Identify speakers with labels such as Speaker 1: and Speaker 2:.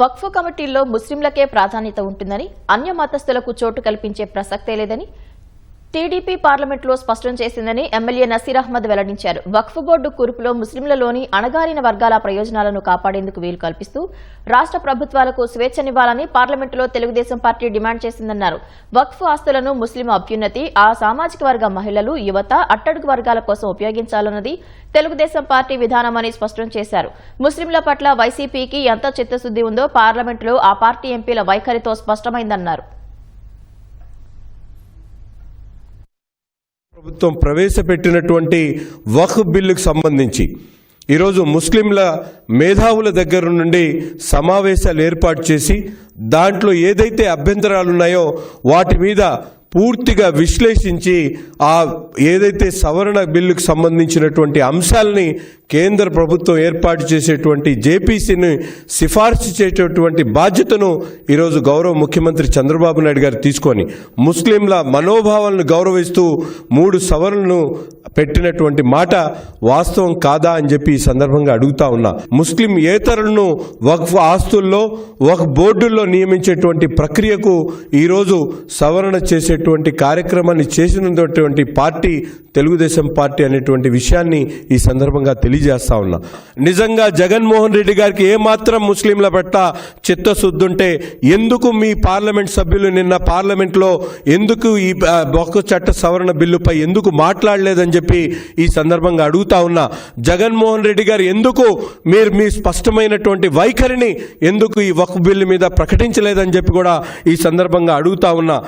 Speaker 1: వక్ఫ్ కమిటీల్లో ముస్లింలకే ప్రాధాన్యత ఉంటుందని అన్య మతస్థులకు చోటు కల్పించే ప్రసక్తే లేదని టీడీపీ పార్లమెంట్లో స్పష్టం చేసిందని ఎమ్మెల్యే నసీర్ అహ్మద్ వెల్లడించారు. వక్ఫ్ బోర్డు కూర్పులో ముస్లింలలోని అణగారిన వర్గాల ప్రయోజనాలను కాపాడేందుకు వీలు కల్పిస్తూ రాష్ట్ర ప్రభుత్వాలకు స్వేచ్ఛనివ్వాలని పార్లమెంటులో తెలుగుదేశం పార్టీ డిమాండ్ చేసిందన్నారు. వక్ఫ్ ఆస్తులను ముస్లిం అభ్యున్నతి ఆ సామాజిక వర్గ మహిళలు యువత అట్టడుగు వర్గాల కోసం ఉపయోగించాలన్నది తెలుగుదేశం పార్టీ విధానమని స్పష్టం చేశారు. ముస్లింల పట్ల వైసీపీకి ఎంత చిత్తశుద్ది ఉందో పార్లమెంటులో ఆ పార్టీ ఎంపీల వైఖరితో స్పష్టమైందన్నారు.
Speaker 2: ప్రభుత్వం ప్రవేశపెట్టినటువంటి వఖ్ బిల్లుకు సంబంధించి ఈరోజు ముస్లింల మేధావుల దగ్గర నుండి సమావేశాలు ఏర్పాటు చేసి దాంట్లో ఏదైతే అభ్యంతరాలు ఉన్నాయో వాటి మీద పూర్తిగా విశ్లేషించి ఆ ఏదైతే సవరణ బిల్లుకు సంబంధించినటువంటి అంశాలని కేంద్ర ప్రభుత్వం ఏర్పాటు చేసేటువంటి జేపీసీని సిఫార్సు చేసేటువంటి బాధ్యతను ఈరోజు గౌరవ ముఖ్యమంత్రి చంద్రబాబు నాయుడు గారు తీసుకొని ముస్లింల మనోభావాలను గౌరవిస్తూ మూడు సవరణను పెట్టినటువంటి మాట వాస్తవం కాదా అని చెప్పి ఈ సందర్భంగా అడుగుతా ఉన్నా. ముస్లిం ఏతరులను వక్ఫ్ ఆస్తుల్లో ఒక బోర్డుల్లో నియమించేటువంటి ప్రక్రియకు ఈరోజు సవరణ చేసేటువంటి కార్యక్రమాన్ని చేసినటువంటి పార్టీ తెలుగుదేశం పార్టీ అనేటువంటి విషయాన్ని ఈ సందర్భంగా తెలియజేస్తా ఉన్నా. నిజంగా జగన్మోహన్ రెడ్డి గారికి ఏమాత్రం ముస్లింల పట్ల చిత్తశుద్ధి ఉంటే ఎందుకు మీ పార్లమెంట్ సభ్యులు నిన్న పార్లమెంట్లో ఎందుకు ఈ బొక్క చట్ట సవరణ బిల్లుపై ఎందుకు మాట్లాడలేదని చెప్పి ఈ సందర్భంగా అడుగుతా ఉన్నా. జగన్మోహన్ రెడ్డి గారు ఎందుకు మీరు మీ స్పష్టమైనటువంటి వైఖరిని ఎందుకు ఈ వక్ బిల్లు మీద ప్రకటించలేదని చెప్పి కూడా ఈ సందర్భంగా అడుగుతా ఉన్నా.